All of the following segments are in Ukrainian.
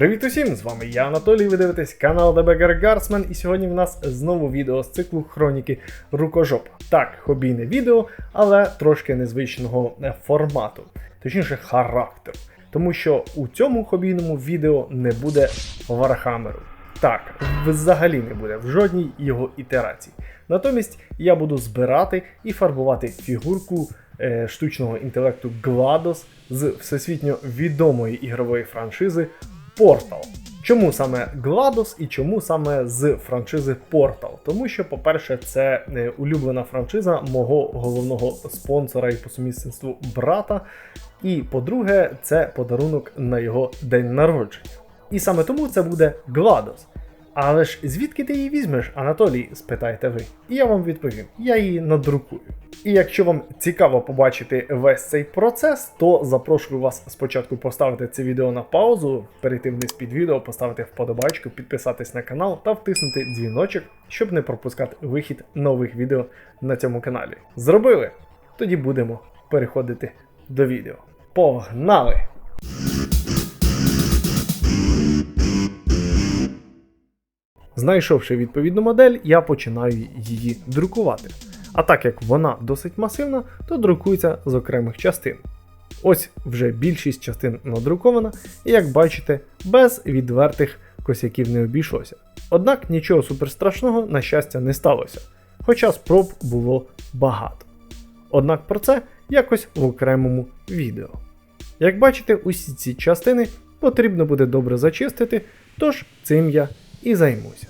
Привіт усім! З вами я Анатолій. Ви дивитесь канал Debugger Гарсмен, і сьогодні в нас знову відео з циклу Хроніки Рукожопа. Так, хобійне відео, але трошки незвичного е, формату, точніше характеру. Тому що у цьому хобійному відео не буде Вархамеру. Так, взагалі не буде в жодній його ітерації. Натомість я буду збирати і фарбувати фігурку е, штучного інтелекту GLaDOS з всесвітньо відомої ігрової франшизи Portal. Чому саме GLaDOS і чому саме з франшизи Portal? Тому що, по-перше, це е, улюблена франшиза мого головного спонсора і по сумісництву брата. І по-друге, це подарунок на його день народження. І саме тому це буде GLaDOS. Але ж звідки ти її візьмеш, Анатолій? спитаєте ви. І я вам відповім: я її надрукую. І якщо вам цікаво побачити весь цей процес, то запрошую вас спочатку поставити це відео на паузу, перейти вниз під відео, поставити вподобайку, підписатись на канал та втиснути дзвіночок, щоб не пропускати вихід нових відео на цьому каналі. Зробили? Тоді будемо переходити до відео. Погнали! Знайшовши відповідну модель, я починаю її друкувати. А так як вона досить масивна, то друкується з окремих частин. Ось вже більшість частин надрукована, і як бачите, без відвертих косяків не обійшлося. Однак нічого суперстрашного, на щастя, не сталося, хоча спроб було багато. Однак про це якось в окремому відео. Як бачите, усі ці частини потрібно буде добре зачистити, тож цим я і займуся.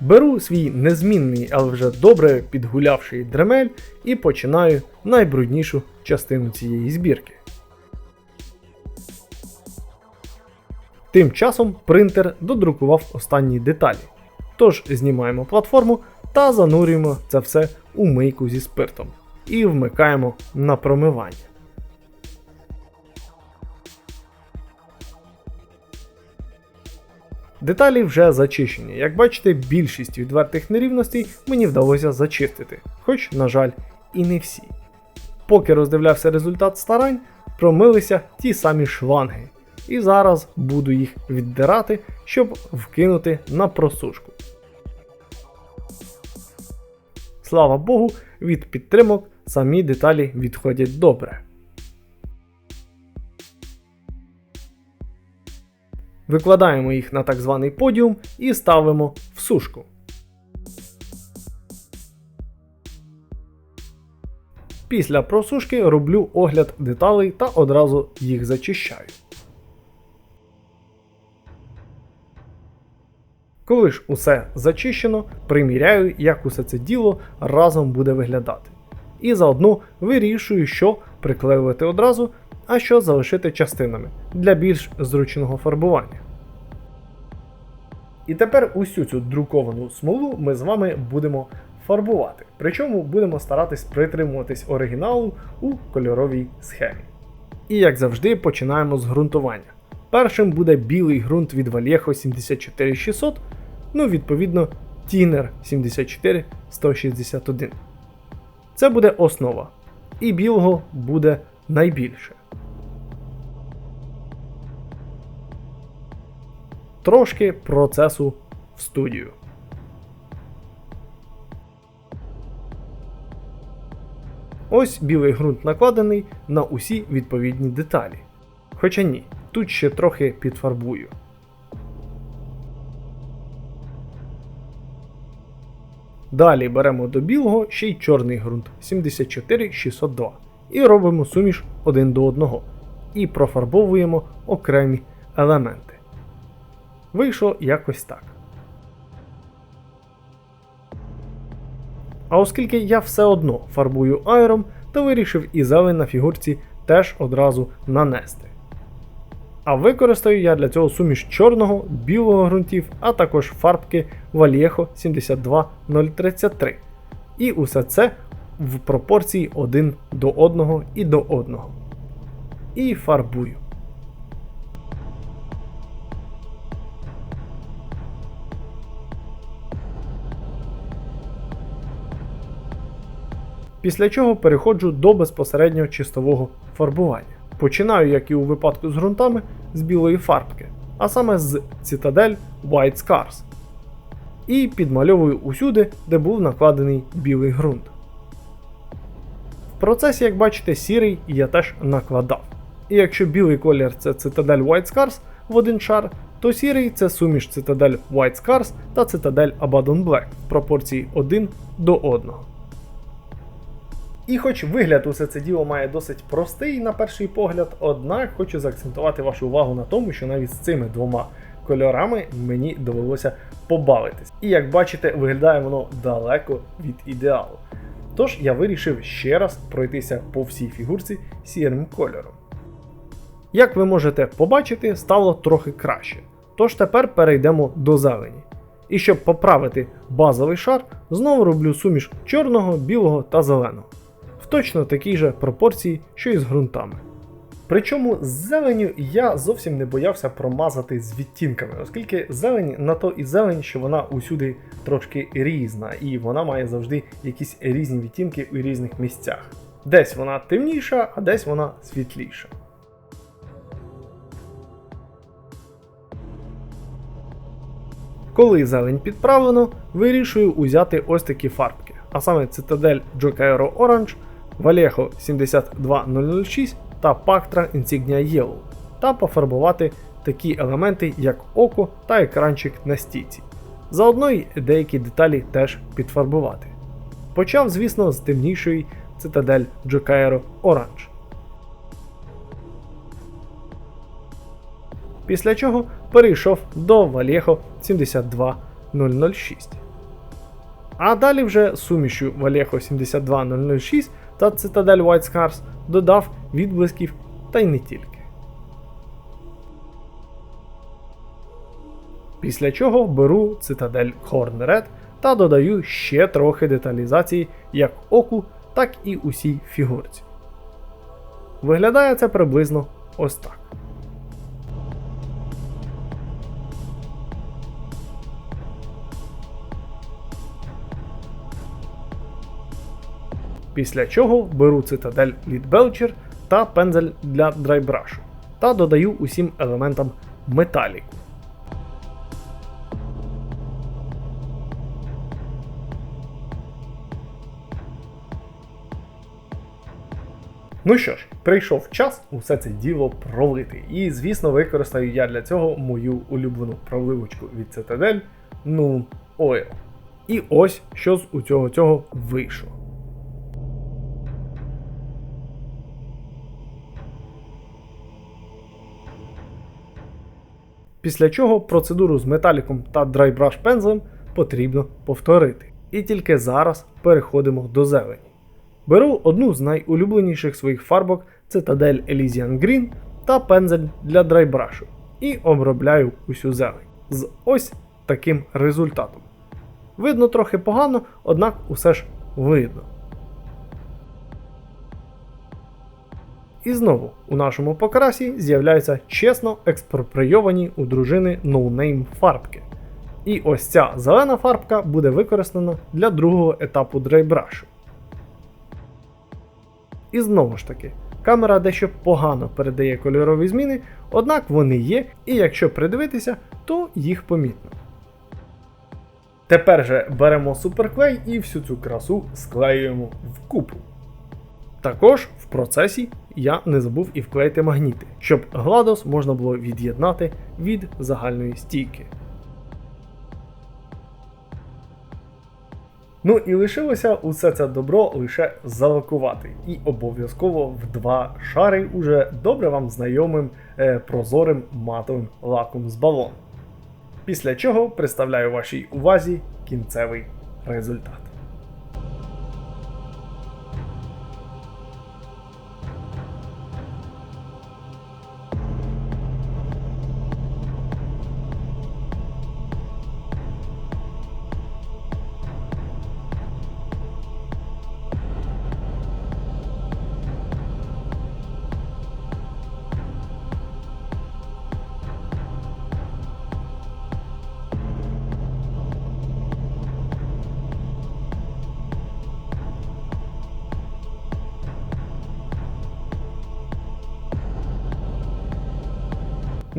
Беру свій незмінний, але вже добре підгулявший дремель і починаю найбруднішу частину цієї збірки. Тим часом принтер додрукував останні деталі. Тож знімаємо платформу та занурюємо це все у мийку зі спиртом і вмикаємо на промивання. Деталі вже зачищені. Як бачите, більшість відвертих нерівностей мені вдалося зачистити, хоч, на жаль, і не всі. Поки роздивлявся результат старань, промилися ті самі шланги, і зараз буду їх віддирати, щоб вкинути на просушку. Слава Богу, від підтримок самі деталі відходять добре. Викладаємо їх на так званий подіум і ставимо в сушку. Після просушки роблю огляд деталей та одразу їх зачищаю. Коли ж усе зачищено, приміряю, як усе це діло разом буде виглядати. І заодно вирішую, що приклеювати одразу, а що залишити частинами для більш зручного фарбування. І тепер усю цю друковану смолу ми з вами будемо фарбувати. Причому будемо старатись притримуватись оригіналу у кольоровій схемі. І як завжди, починаємо з ґрунтування. Першим буде білий ґрунт від Vallejo 74600, ну, відповідно, Tiner 74161. Це буде основа. І білого буде найбільше. Трошки процесу в студію. Ось білий ґрунт накладений на усі відповідні деталі. Хоча ні, тут ще трохи підфарбую. Далі беремо до білого ще й чорний ґрунт 74602 і робимо суміш один до одного. І профарбовуємо окремі елементи. Вийшло якось так. А оскільки я все одно фарбую аером, то вирішив і зелень на фігурці теж одразу нанести. А використаю я для цього суміш чорного, білого ґрунтів, а також фарбки Vallejo 72033. І усе це в пропорції один до одного і до одного. І фарбую. Після чого переходжу до безпосередньо чистового фарбування. Починаю, як і у випадку з ґрунтами, з білої фарбки. а саме з Citadel White Scars. І підмальовую усюди, де був накладений білий ґрунт. В процесі, як бачите, сірий я теж накладав. І якщо білий колір це Citadel White Scars в один шар, то сірий це суміш Citadel White Scars та Citadel Abaddon Black в пропорції 1 до 1. І хоч вигляд усе це діло має досить простий на перший погляд, однак хочу заакцентувати вашу увагу на тому, що навіть з цими двома кольорами мені довелося побавитись. І як бачите, виглядає воно далеко від ідеалу. Тож я вирішив ще раз пройтися по всій фігурці сірим кольором. Як ви можете побачити, стало трохи краще. Тож тепер перейдемо до зелені. І щоб поправити базовий шар, знову роблю суміш чорного, білого та зеленого. Точно такій же пропорції, що і з ґрунтами. Причому з зеленю я зовсім не боявся промазати з відтінками, оскільки зелень на то і зелень, що вона усюди трошки різна, і вона має завжди якісь різні відтінки у різних місцях. Десь вона темніша, а десь вона світліша. Коли зелень підправлено, вирішую узяти ось такі фарбки, а саме Citadel Jocaero Orange, Vallejo 72006 та Pactra Insignia Yellow, та пофарбувати такі елементи, як око та екранчик на стійці. Заодно й деякі деталі теж підфарбувати. Почав, звісно, з темнішої Citadel Jocaero Orange. Після чого перейшов до Vallejo 72006. А далі вже сумішю Vallejo 72006 та Citadel White Scars додав відблисків та й не тільки. Після чого беру Citadel Horn Red та додаю ще трохи деталізації як оку, так і усій фігурці. Виглядає це приблизно ось так. Після чого беру цитадель Belcher та пензель для драйбрашу та додаю усім елементам металіку. Ну що ж, прийшов час усе це діло пролити. І, звісно, використаю я для цього мою улюблену проливочку від Citadel Null Oil. І ось що з у цього цього вийшло. Після чого процедуру з металіком та драйбраш пензлем потрібно повторити. І тільки зараз переходимо до зелені. Беру одну з найулюбленіших своїх фарбок Citadel Elysian Green та пензель для драйбрашу і обробляю усю зелень з ось таким результатом. Видно трохи погано, однак усе ж видно. І знову у нашому покрасі з'являються чесно експроприйовані у дружини ноунейм фарбки. І ось ця зелена фарбка буде використана для другого етапу драйбрашу. І знову ж таки, камера дещо погано передає кольорові зміни, однак вони є, і якщо придивитися, то їх помітно. Тепер же беремо суперклей і всю цю красу склеюємо в купу. Також процесі я не забув і вклеїти магніти, щоб гладос можна було від'єднати від загальної стійки. Ну і лишилося усе це добро лише залакувати. І обов'язково в два шари уже добре вам знайомим е, прозорим матовим лаком з балону. Після чого представляю вашій увазі кінцевий результат.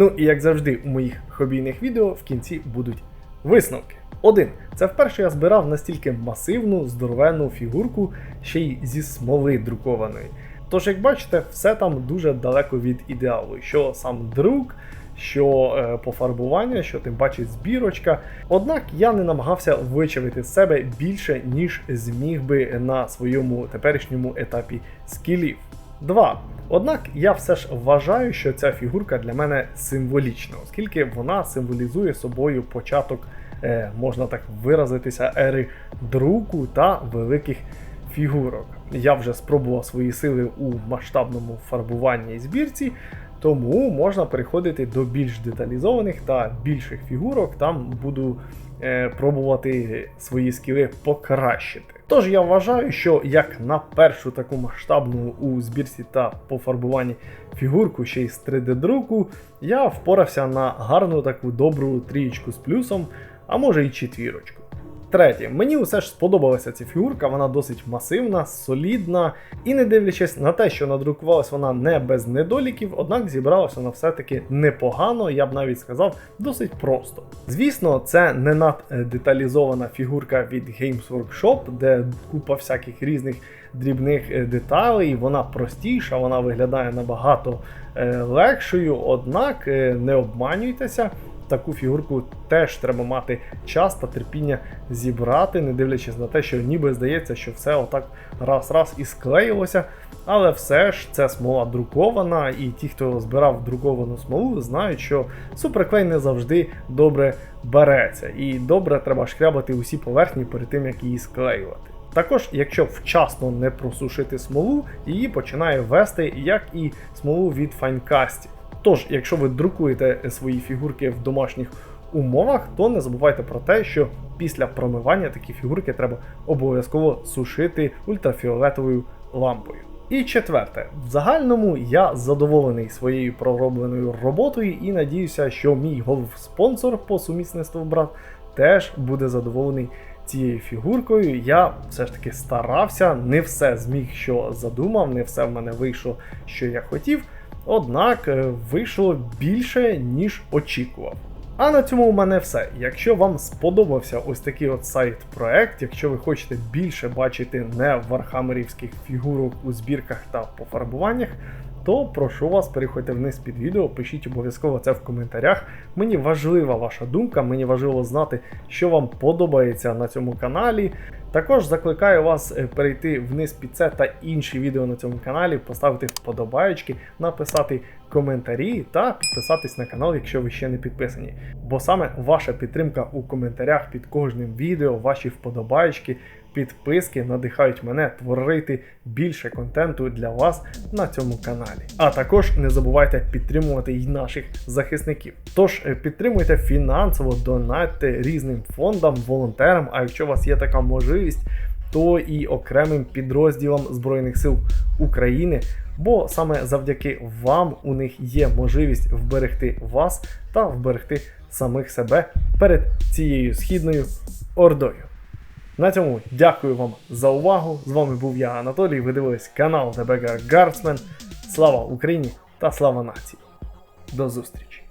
Ну і як завжди, у моїх хобійних відео в кінці будуть висновки. Один. Це вперше я збирав настільки масивну, здоровенну фігурку, ще й зі смоли друкованої. Тож, як бачите, все там дуже далеко від ідеалу. Що сам друк, що е, пофарбування, що тим паче збірочка. Однак я не намагався вичавити з себе більше, ніж зміг би на своєму теперішньому етапі скілів. 2. Однак я все ж вважаю, що ця фігурка для мене символічна, оскільки вона символізує собою початок, е, можна так виразитися, ери друку та великих фігурок. Я вже спробував свої сили у масштабному фарбуванні і збірці, тому можна переходити до більш деталізованих та більших фігурок. Там буду е, пробувати свої скіли покращити. Тож я вважаю, що як на першу таку масштабну у збірці та пофарбуванні фігурку ще й з 3D-друку, я впорався на гарну таку добру трієчку з плюсом, а може і четвірочку. Третє, мені усе ж сподобалася ця фігурка, вона досить масивна, солідна, і не дивлячись на те, що надрукувалась вона не без недоліків, однак зібралася вона все-таки непогано, я б навіть сказав, досить просто. Звісно, це не наддеталізована фігурка від Games Workshop, де купа всяких різних дрібних е, деталей, вона простіша, вона виглядає набагато е, легшою, однак е, не обманюйтеся таку фігурку теж треба мати час та терпіння зібрати, не дивлячись на те, що ніби здається, що все отак раз-раз і склеїлося. Але все ж це смола друкована, і ті, хто збирав друковану смолу, знають, що суперклей не завжди добре береться. І добре треба шкрябати усі поверхні перед тим, як її склеювати. Також, якщо вчасно не просушити смолу, її починає вести як і смолу від файнкастів. Тож, якщо ви друкуєте свої фігурки в домашніх умовах, то не забувайте про те, що після промивання такі фігурки треба обов'язково сушити ультрафіолетовою лампою. І четверте, в загальному я задоволений своєю проробленою роботою і надіюся, що мій голов-спонсор по сумісництву брат теж буде задоволений цією фігуркою. Я все ж таки старався, не все зміг, що задумав, не все в мене вийшло, що я хотів. Однак е, вийшло більше, ніж очікував. А на цьому у мене все. Якщо вам сподобався ось такий от сайт-проект, якщо ви хочете більше бачити не вархамерівських фігурок у збірках та пофарбуваннях, то прошу вас, переходьте вниз під відео, пишіть обов'язково це в коментарях. Мені важлива ваша думка, мені важливо знати, що вам подобається на цьому каналі. Також закликаю вас е, перейти вниз під це та інші відео на цьому каналі, поставити вподобаєчки, написати коментарі та підписатись на канал, якщо ви ще не підписані. Бо саме ваша підтримка у коментарях під кожним відео, ваші вподобаєчки, підписки надихають мене творити більше контенту для вас на цьому каналі. А також не забувайте підтримувати й наших захисників. Тож е, підтримуйте фінансово, донатьте різним фондам, волонтерам. А якщо у вас є така можливість, то і окремим підрозділам Збройних сил України. Бо саме завдяки вам у них є можливість вберегти вас та вберегти самих себе перед цією східною ордою. На цьому дякую вам за увагу. З вами був я, Анатолій. Ви дивились канал Beggar Guardsman. Слава Україні та слава нації. До зустрічі!